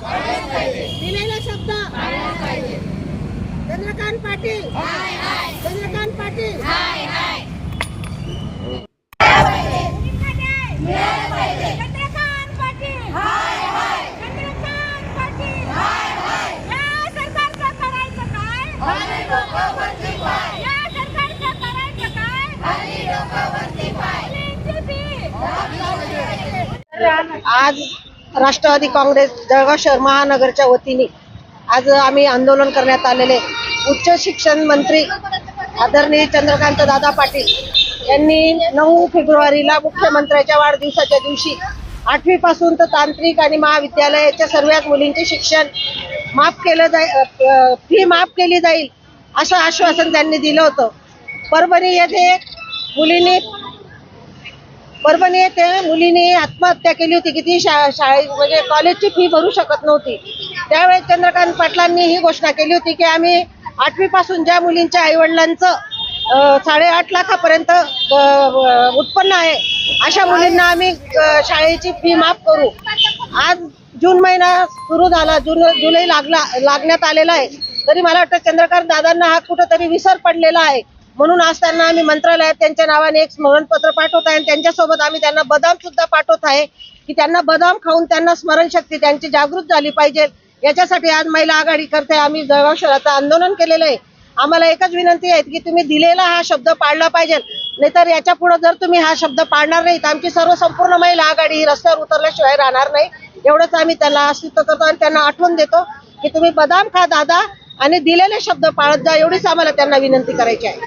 दिलेला शब्द. चंद्रकांत पाटील. चंद्रकांत पाटील. आज राष्ट्रवादी काँग्रेस जळगाव शहर महानगरच्या वतीने आज आम्ही आंदोलन करण्यात आलेले उच्च शिक्षण मंत्री आदरणीय चंद्रकांत दादा पाटील यांनी नऊ फेब्रुवारीला मुख्यमंत्र्याच्या वाढदिवसाच्या दिवशी आठवी पासून तर तांत्रिक आणि महाविद्यालयाच्या सर्वच मुलींचे शिक्षण माफ केलं जाईल फी माफ केली जाईल असं आश्वासन त्यांनी दिलं होतं. परभणी येथे मुलींनी परभणी येथे मुलीने आत्महत्या केली होती. की ती शा शाळे म्हणजे कॉलेजची फी भरू शकत नव्हती. त्यावेळेस चंद्रकांत पाटलांनी ही घोषणा केली होती की आम्ही आठवीपासून ज्या मुलींच्या आईवडिलांचं साडेआठ लाखापर्यंत उत्पन्न आहे अशा मुलींना आम्ही शाळेची फी माफ करू. आज जून महिना सुरू झाला जून जुलै लागला लागण्यात आलेला आहे. तरी मला वाटतं चंद्रकांत दादांना हा कुठंतरी विसर पडलेला आहे. म्हणून आज त्यांना आम्ही मंत्रालयात त्यांच्या नावाने एक स्मरणपत्र पाठवत आहे आणि त्यांच्यासोबत आम्ही त्यांना बदाम सुद्धा पाठवत आहे की त्यांना बदाम खाऊन त्यांना स्मरणशक्ती त्यांची जागृत झाली पाहिजे. याच्यासाठी आज महिला आघाडी करते आम्ही जळगाव शहराचं आंदोलन केलेलं आहे. आम्हाला एकच विनंती आहे की तुम्ही दिलेला हा शब्द पाळला पाहिजे. नाहीतर याच्यापुढे जर तुम्ही हा शब्द पाळणार नाही तर आमची सर्व संपूर्ण महिला आघाडी ही रस्त्यावर उतरल्याशिवाय राहणार नाही. एवढंच आम्ही त्यांना अस्तित्व करतो आणि त्यांना आठवण देतो की तुम्ही बदाम खा दादा आणि दिलेले शब्द पाळत जा एवढीच आम्हाला त्यांना विनंती करायची आहे.